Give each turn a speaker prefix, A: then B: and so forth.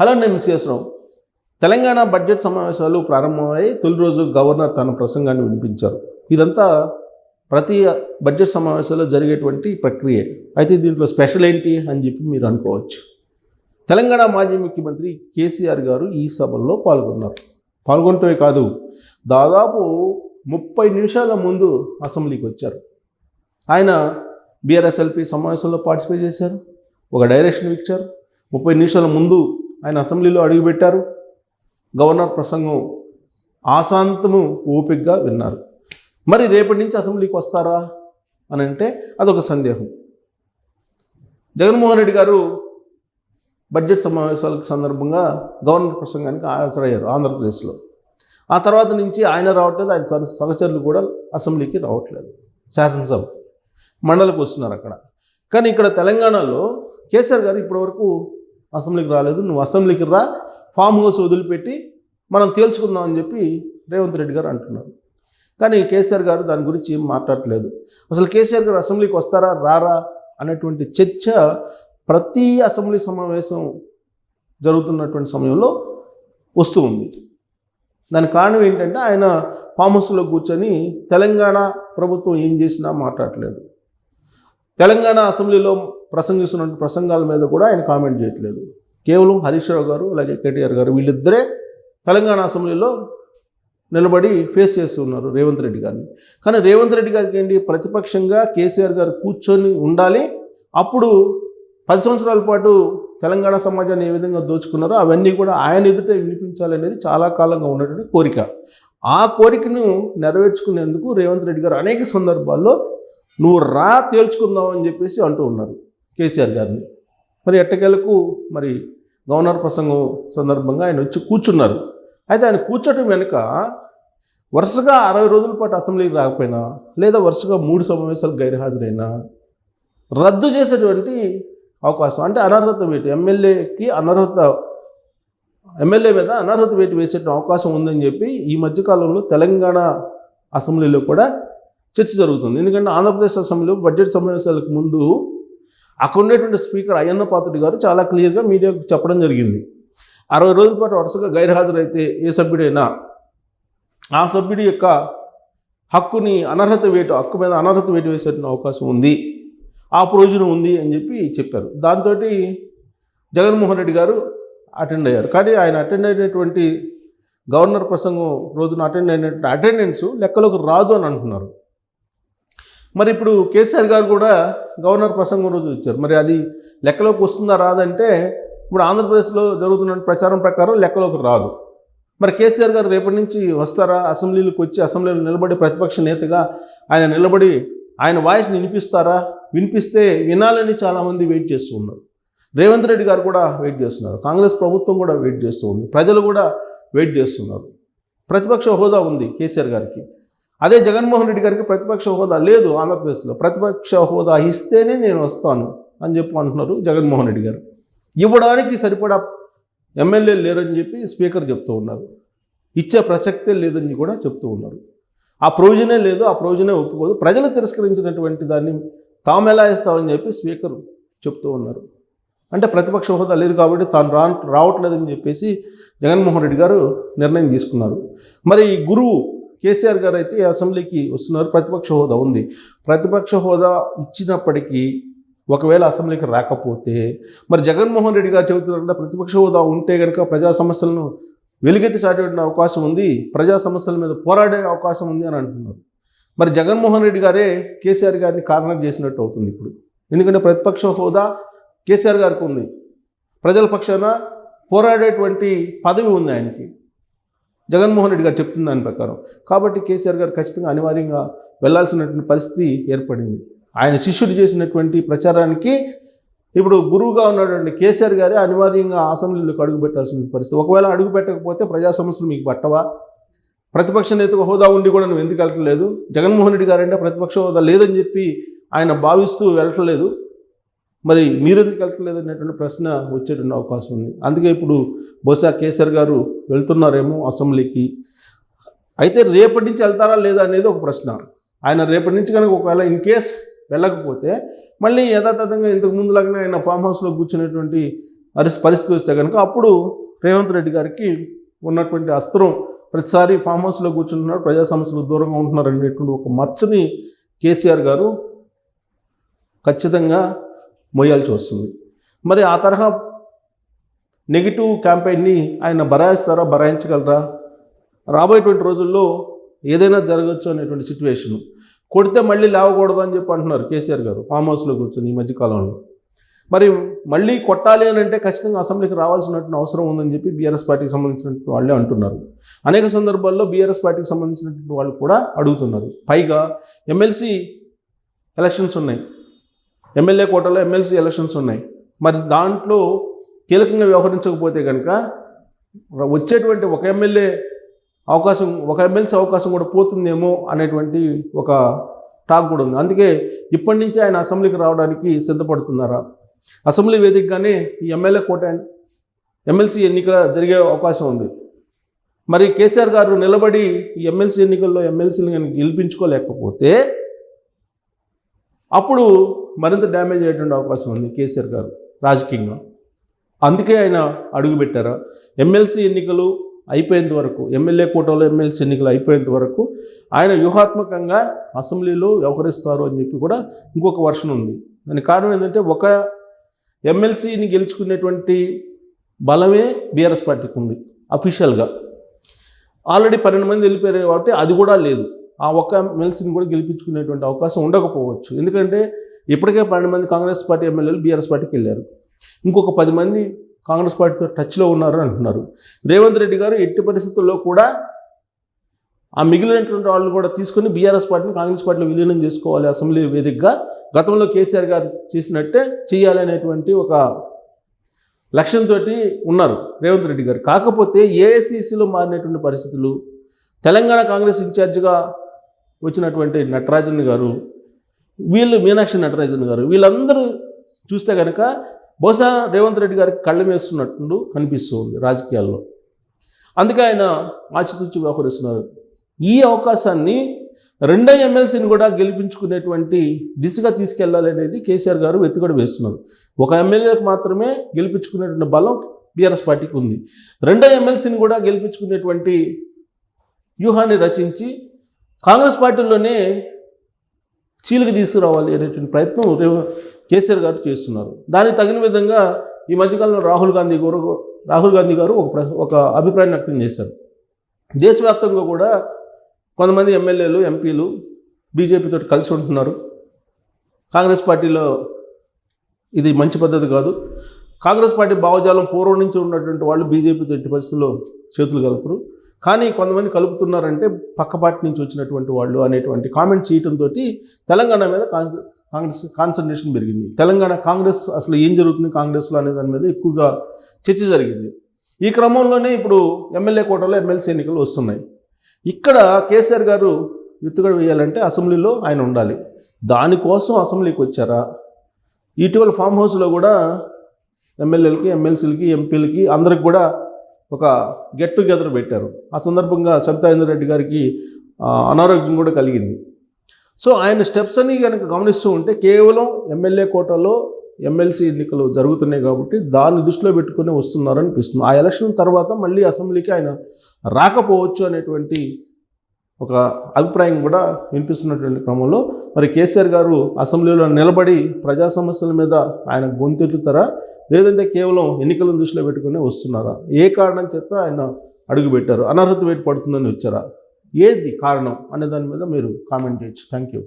A: Hello నేను మిస్సేశ్వరం Telangana budget సమావేశాలు ప్రారంభమై తొలి రోజు గవర్నర్ తన ప్రసంగాన్ని వినిపించారు. ఇదంతా ప్రతి బడ్జెట్ సమావేశాల్లో జరిగేటువంటి ప్రక్రియ. అయితే దీంట్లో స్పెషల్ ఏంటి అని చెప్పి మీరు అనుకోవచ్చు. తెలంగాణ మాజీ ముఖ్యమంత్రి కేసీఆర్ గారు ఈ సభల్లో పాల్గొన్నారు. పాల్గొనటమే కాదు దాదాపు ముప్పై నిమిషాల ముందు అసెంబ్లీకి వచ్చారు. ఆయన బీఆర్ఎస్ఎల్పి సమావేశంలో పార్టిసిపేట్ చేశారు ఒక డైరెక్షన్ ఇచ్చారు. ముప్పై నిమిషాల ముందు ఆయన అసెంబ్లీలో అడుగుపెట్టారు. గవర్నర్ ప్రసంగం ఆశాంతము ఓపికగా విన్నారు. మరి రేపటి నుంచి అసెంబ్లీకి వస్తారా అని అంటే అదొక సందేహం. జగన్మోహన్ రెడ్డి గారు బడ్జెట్ సమావేశాలకు సందర్భంగా గవర్నర్ ప్రసంగానికి హాజరయ్యారు ఆంధ్రప్రదేశ్లో. ఆ తర్వాత నుంచి ఆయన రావట్లేదు ఆయన సహ- సహచరులు కూడా అసెంబ్లీకి రావట్లేదు శాసనసభ మండలికి వస్తున్నారు అక్కడ. కానీ ఇక్కడ తెలంగాణలో కేసీఆర్ గారు ఇప్పటివరకు అసెంబ్లీకి రాలేదు. నువ్వు అసెంబ్లీకి రా ఫామ్ హౌస్ వదిలిపెట్టి మనం తేల్చుకుందాం అని చెప్పి రేవంత్ రెడ్డి గారు అంటున్నారు. కానీ కేసీఆర్ గారు దాని గురించి ఏం మాట్లాడట్లేదు అసలు కేసీఆర్ గారు అసెంబ్లీకి వస్తారా రారా అనేటువంటి చర్చ ప్రతి అసెంబ్లీ సమావేశం జరుగుతున్నటువంటి సమయంలో వస్తూ ఉంది. దానికి కారణం ఏంటంటే ఆయన ఫామ్ హౌస్లో కూర్చొని తెలంగాణ ప్రభుత్వం ఏం చేసినా మాట్లాడట్లేదు తెలంగాణ అసెంబ్లీలో ప్రసంగిస్తున్న ప్రసంగాల మీద కూడా ఆయన కామెంట్ చేయట్లేదు. కేవలం హరీష్ రావు గారు అలాగే కేటీఆర్ గారు వీళ్ళిద్దరే తెలంగాణ అసెంబ్లీలో నిలబడి ఫేస్ చేస్తూ ఉన్నారు రేవంత్ రెడ్డి గారిని. కానీ రేవంత్ రెడ్డి గారికి ఏంటి? ప్రతిపక్షంగా కేసీఆర్ గారు కూర్చొని ఉండాలి. అప్పుడు పది సంవత్సరాల పాటు తెలంగాణ సమాజాన్ని ఏ విధంగా దోచుకున్నారో అవన్నీ కూడా ఆయన ఎదుట వినిపించాలనేది చాలా కాలంగా ఉన్నటువంటి కోరిక. ఆ కోరికను నెరవేర్చుకునేందుకు రేవంత్ రెడ్డి గారు అనేక సందర్భాల్లో నువ్వు రా తేల్చుకుందాం అని చెప్పేసి అంటూ ఉన్నారు కేసీఆర్ గారిని. మరి ఎట్టకేలకు మరి గవర్నర్ ప్రసంగం సందర్భంగా ఆయన వచ్చి కూర్చున్నారు. అయితే ఆయన కూర్చోటం వెనుక వరుసగా అరవై రోజుల పాటు అసెంబ్లీకి రాకపోయినా లేదా వరుసగా మూడు సమావేశాలు గైర్హాజరైనా రద్దు చేసేటువంటి అవకాశం అంటే అనర్హత వేటు ఎమ్మెల్యేకి అనర్హత ఎమ్మెల్యే మీద అనర్హత వేటు వేసే అవకాశం ఉందని చెప్పి ఈ మధ్యకాలంలో తెలంగాణ అసెంబ్లీలో కూడా చర్చ జరుగుతుంది. ఎందుకంటే ఆంధ్రప్రదేశ్ అసెంబ్లీలో బడ్జెట్ సమావేశాలకు ముందు అక్కడ ఉండేటువంటి స్పీకర్ అయ్యన్న పాత్రుడి గారు చాలా క్లియర్గా మీడియాకు చెప్పడం జరిగింది. అరవై రోజుల పాటు వరుసగా గైర్హాజరైతే ఏ సభ్యుడైనా ఆ సభ్యుడి యొక్క హక్కుని అనర్హత వేటు హక్కు మీద అనర్హత వేటు వేసేటువంటి అవకాశం ఉంది. ఆ ప్రయోజనం ఉంది అని చెప్పి చెప్పారు. దాంతో జగన్మోహన్ రెడ్డి గారు అటెండ్ అయ్యారు. కానీ ఆయన అటెండ్ అయినటువంటి గవర్నర్ ప్రసంగం రోజున అటెండ్ అయినటువంటి అటెండెన్స్ లెక్కలోకి రాదు అని అంటున్నారు. మరి ఇప్పుడు కేసీఆర్ గారు కూడా గవర్నర్ ప్రసంగం రోజు ఇచ్చారు. మరి అది లెక్కలోకి వస్తుందా రాదంటే ఇప్పుడు ఆంధ్రప్రదేశ్లో జరుగుతున్న ప్రచారం ప్రకారం లెక్కలోకి రాదు. మరి కేసీఆర్ గారు రేపటి నుంచి వస్తారా? అసెంబ్లీలకు వచ్చి అసెంబ్లీలో నిలబడి ప్రతిపక్ష నేతగా ఆయన నిలబడి ఆయన వాయిస్ని వినిపిస్తారా? వినిపిస్తే వినాలని చాలామంది వెయిట్ చేస్తూ ఉన్నారు. రేవంత్ రెడ్డి గారు కూడా వెయిట్ చేస్తున్నారు. కాంగ్రెస్ ప్రభుత్వం కూడా వెయిట్ చేస్తూ ఉంది. ప్రజలు కూడా వెయిట్ చేస్తున్నారు. ప్రతిపక్ష హోదా ఉంది కేసీఆర్ గారికి. అదే జగన్మోహన్ రెడ్డి గారికి ప్రతిపక్ష హోదా లేదు ఆంధ్రప్రదేశ్లో. ప్రతిపక్ష హోదా ఇస్తేనే నేను వస్తాను అని చెప్పి అంటున్నారు జగన్మోహన్ రెడ్డి గారు. ఇవ్వడానికి సరిపడా ఎమ్మెల్యేలు లేరని చెప్పి స్పీకర్ చెప్తూ ఉన్నారు. ఇచ్చే ప్రసక్తే లేదని కూడా చెప్తూ ఉన్నారు. ఆ ప్రొవిజనే లేదు ఆ ప్రొవిజనే ఒప్పుకోదు. ప్రజలు తిరస్కరించినటువంటి దాన్ని తాము ఎలా ఇస్తామని చెప్పి స్పీకర్ చెప్తూ ఉన్నారు. అంటే ప్రతిపక్ష హోదా లేదు కాబట్టి తాను రా రావట్లేదని చెప్పేసి జగన్మోహన్ రెడ్డి గారు నిర్ణయం తీసుకున్నారు. మరి ఈ గురువు కేసీఆర్ గారు అయితే అసెంబ్లీకి వస్తున్నారు. ప్రతిపక్ష హోదా ఉంది. ప్రతిపక్ష హోదా ఇచ్చినప్పటికీ ఒకవేళ అసెంబ్లీకి రాకపోతే మరి జగన్మోహన్ రెడ్డి గారు చెబుతున్నారు ప్రతిపక్ష హోదా ఉంటే కనుక ప్రజా సమస్యలను వెలుగెత్తి చాటే అవకాశం ఉంది. ప్రజా సమస్యల మీద పోరాడే అవకాశం ఉంది అని అంటున్నారు. మరి జగన్మోహన్ రెడ్డి గారే కేసీఆర్ గారిని కారణం చేసినట్టు అవుతుంది ఇప్పుడు. ఎందుకంటే ప్రతిపక్ష హోదా కేసీఆర్ గారికి ఉంది. ప్రజల పక్షాన పోరాడేటువంటి పదవి ఉంది ఆయనకి. జగన్మోహన్ రెడ్డి గారు చెప్తున్న దాని ప్రకారం. కాబట్టి కేసీఆర్ గారు ఖచ్చితంగా అనివార్యంగా వెళ్ళాల్సినటువంటి పరిస్థితి ఏర్పడింది. ఆయన శిష్యుడు చేసినటువంటి ప్రచారానికి ఇప్పుడు గురువుగా ఉన్నటువంటి కేసీఆర్ గారే అనివార్యంగా అసెంబ్లీలోకి అడుగు పెట్టాల్సిన పరిస్థితి. ఒకవేళ అడుగు పెట్టకపోతే ప్రజా సమస్యలు మీకు పట్టవా? ప్రతిపక్ష నేతకు హోదా ఉండి కూడా నువ్వు ఎందుకు వెళ్ళట్లేదు జగన్మోహన్ రెడ్డి గారంటే ప్రతిపక్ష హోదా లేదని చెప్పి ఆయన భావిస్తూ వెళ్ళట్లేదు మరి మీరెందుకు వెళ్ళట్లేదు అనేటువంటి ప్రశ్న వచ్చేటువంటి అవకాశం ఉంది. అందుకే ఇప్పుడు బహుశా కేసీఆర్ గారు వెళ్తున్నారేమో అసెంబ్లీకి. అయితే రేపటి నుంచి వెళ్తారా లేదా అనేది ఒక ప్రశ్న. ఆయన రేపటి నుంచి కనుక ఒకవేళ ఇన్ కేస్ వెళ్ళకపోతే మళ్ళీ యథాతథంగా ఇంతకు ముందులాగానే ఆయన ఫామ్ హౌస్లో కూర్చునేటువంటి పరిస్థితి వస్తే కనుక అప్పుడు రేవంత్ రెడ్డి గారికి ఉన్నటువంటి అస్త్రం ప్రతిసారి ఫామ్ హౌస్లో కూర్చుంటున్నారు ప్రజా సమస్యలు దూరంగా ఉంటున్నారు అనేటువంటి ఒక మచ్చని కేసీఆర్ గారు ఖచ్చితంగా మోయాల్సి వస్తుంది. మరి ఆ తరహా నెగిటివ్ క్యాంపెయిన్ని ఆయన బరాయిస్తారా బరాయించగలరా? రాబోయేటువంటి రోజుల్లో ఏదైనా జరగచ్చు అనేటువంటి సిచ్యువేషన్ కొడితే మళ్ళీ లేవకూడదు అని చెప్పి అంటున్నారు కేసీఆర్ గారు ఫామ్ హౌస్లో కూర్చొని ఈ మధ్యకాలంలో మరి మళ్ళీ కొట్టాలి అని అంటే ఖచ్చితంగా అసెంబ్లీకి రావాల్సినటువంటి అవసరం ఉందని చెప్పి బీఆర్ఎస్ పార్టీకి సంబంధించినటువంటి వాళ్ళే అంటున్నారు. అనేక సందర్భాల్లో బీఆర్ఎస్ పార్టీకి సంబంధించినటువంటి వాళ్ళు కూడా అడుగుతున్నారు. పైగా ఎమ్మెల్సీ ఎలక్షన్స్ ఉన్నాయి. ఎమ్మెల్యే కోటలో ఎమ్మెల్సీ ఎలక్షన్స్ ఉన్నాయి. మరి దాంట్లో కీలకంగా వ్యవహరించకపోతే కనుక వచ్చేటువంటి ఒక ఎమ్మెల్యే అవకాశం ఒక ఎమ్మెల్సీ అవకాశం కూడా పోతుందేమో అనేటువంటి ఒక టాక్ కూడా ఉంది. అందుకే ఇప్పటి నుంచి ఆయన అసెంబ్లీకి రావడానికి సిద్ధపడుతున్నారా? అసెంబ్లీ వేదికగానే ఈ ఎమ్మెల్యే కోట ఎమ్మెల్సీ ఎన్నికల జరిగే అవకాశం ఉంది. మరి కేసీఆర్ గారు నిలబడి ఈ ఎమ్మెల్సీ ఎన్నికల్లో ఎమ్మెల్సీని కనుక గెలిపించుకోలేకపోతే అప్పుడు మరింత డ్యామేజ్ అయ్యేటువంటి అవకాశం ఉంది కేసీఆర్ గారు రాజకీయంగా అందుకే ఆయన అడుగుపెట్టారా ఎమ్మెల్సీ ఎన్నికలు అయిపోయేంత వరకు ఎమ్మెల్యే కోటలో ఎమ్మెల్సీ ఎన్నికలు అయిపోయేంత వరకు ఆయన వ్యూహాత్మకంగా అసెంబ్లీలో వ్యవహరిస్తారు అని చెప్పి కూడా ఇంకొక వర్షన్ ఉంది. దానికి కారణం ఏంటంటే ఒక ఎమ్మెల్సీని గెలుచుకునేటువంటి బలమే బీఆర్ఎస్ పార్టీకి ఉంది అఫీషియల్గా. ఆల్రెడీ పన్నెండు మంది వెళ్ళిపోయారు కాబట్టి అది కూడా లేదు. ఆ ఒక్క ఎమ్మెల్సీని కూడా గెలిపించుకునేటువంటి అవకాశం ఉండకపోవచ్చు. ఎందుకంటే ఇప్పటికే పన్నెండు మంది కాంగ్రెస్ పార్టీ ఎమ్మెల్యేలు బీఆర్ఎస్ పార్టీకి వెళ్ళారు. ఇంకొక పది మంది కాంగ్రెస్ పార్టీతో టచ్లో ఉన్నారు అంటున్నారు. రేవంత్ రెడ్డి గారు ఎట్టి పరిస్థితుల్లో కూడా ఆ మిగిలినటువంటి వాళ్ళు కూడా తీసుకొని బీఆర్ఎస్ పార్టీని కాంగ్రెస్ పార్టీలో విలీనం చేసుకోవాలి అసెంబ్లీ వేదికగా గతంలో కేసీఆర్ గారు చేసినట్టే చేయాలనేటువంటి ఒక లక్ష్యంతో ఉన్నారు రేవంత్ రెడ్డి గారు. కాకపోతే ఏఐసిసిలో మారినటువంటి పరిస్థితులు తెలంగాణ కాంగ్రెస్ ఇన్ఛార్జిగా వచ్చినటువంటి నటరాజన్ గారు వీళ్ళు మీనాక్షి నటరాజన్ గారు వీళ్ళందరూ చూస్తే కనుక బహుశా రేవంత్ రెడ్డి గారికి కళ్ళం వేస్తున్నట్టు కనిపిస్తూ ఉంది రాజకీయాల్లో. అందుకే ఆయన ఆచితూచి వ్యవహరిస్తున్నారు. ఈ అవకాశాన్ని రెండో ఎమ్మెల్సీని కూడా గెలిపించుకునేటువంటి దిశగా తీసుకెళ్ళాలి అనేది కేసీఆర్ గారు వెతుకడ వేస్తున్నారు. ఒక ఎమ్మెల్యేకి మాత్రమే గెలిపించుకునేటువంటి బలం బీఆర్ఎస్ పార్టీకి ఉంది. రెండో ఎమ్మెల్సీని కూడా గెలిపించుకునేటువంటి వ్యూహాన్ని రచించి కాంగ్రెస్ పార్టీలోనే చీలిక తీసుకురావాలి అనేటువంటి ప్రయత్నం కేసీఆర్ గారు చేస్తున్నారు. దానికి తగిన విధంగా ఈ మధ్యకాలంలో రాహుల్ గాంధీ గారు రాహుల్ గాంధీ గారు ఒక ఒక అభిప్రాయం వ్యక్తం చేశారు. దేశవ్యాప్తంగా కూడా కొంతమంది ఎమ్మెల్యేలు ఎంపీలు బీజేపీతో కలిసి ఉంటున్నారు. కాంగ్రెస్ పార్టీలో ఇది మంచి పద్ధతి కాదు. కాంగ్రెస్ పార్టీ భావజాలం పూర్వం నుంచి ఉన్నటువంటి వాళ్ళు బీజేపీతో ఎట్టి పరిస్థితుల్లో చేతులు కలుపురు కానీ కొంతమంది కలుపుతున్నారంటే పక్కపాటి నుంచి వచ్చినటువంటి వాళ్ళు అనేటువంటి కామెంట్ చేయటంతో తెలంగాణ మీద కాంగ్రెస్ కాంగ్రెస్ కాన్సన్ట్రేషన్ పెరిగింది. తెలంగాణ కాంగ్రెస్ అసలు ఏం జరుగుతుంది కాంగ్రెస్లో అనే దాని మీద ఎక్కువగా చర్చ జరిగింది. ఈ క్రమంలోనే ఇప్పుడు ఎమ్మెల్యే కోటలో ఎమ్మెల్సీ ఎన్నికలు వస్తున్నాయి. ఇక్కడ కేసీఆర్ గారు ఎత్తుగడ వేయాలంటే అసెంబ్లీలో ఆయన ఉండాలి. దానికోసం అసెంబ్లీకి వచ్చారా? ఇటీవల ఫామ్ హౌస్లో కూడా ఎమ్మెల్యేలకి ఎమ్మెల్సీలకి ఎంపీలకి అందరికి కూడా ఒక గెట్ టుగెదర్ పెట్టారు. ఆ సందర్భంగా సబితా రెడ్డి గారికి అనారోగ్యం కూడా కలిగింది. సో ఆయన స్టెప్స్ అని కనుక గమనిస్తూ ఉంటే కేవలం ఎమ్మెల్యే కోటాలో ఎమ్మెల్సీ ఎన్నికలు జరుగుతున్నాయి కాబట్టి దాన్ని దృష్టిలో పెట్టుకుని వస్తున్నారు అనిపిస్తుంది ఆ ఎలక్షన్ తర్వాత మళ్ళీ అసెంబ్లీకి ఆయన రాకపోవచ్చు అనేటువంటి ఒక అభిప్రాయం కూడా వినిపిస్తున్నటువంటి క్రమంలో మరి కేసీఆర్ గారు అసెంబ్లీలో నిలబడి ప్రజా సమస్యల మీద ఆయన గొంతెత్తుతారా? లేదంటే కేవలం ఎన్నికలను దృష్టిలో పెట్టుకునే వస్తున్నారా? ఏ కారణం చేత ఆయన అడుగుపెట్టారు? అనర్హత వేటు పడుతుందని వచ్చారా? ఏది కారణం? అనే దాని మీద మీరు కామెంట్ చేయొచ్చు. Thank you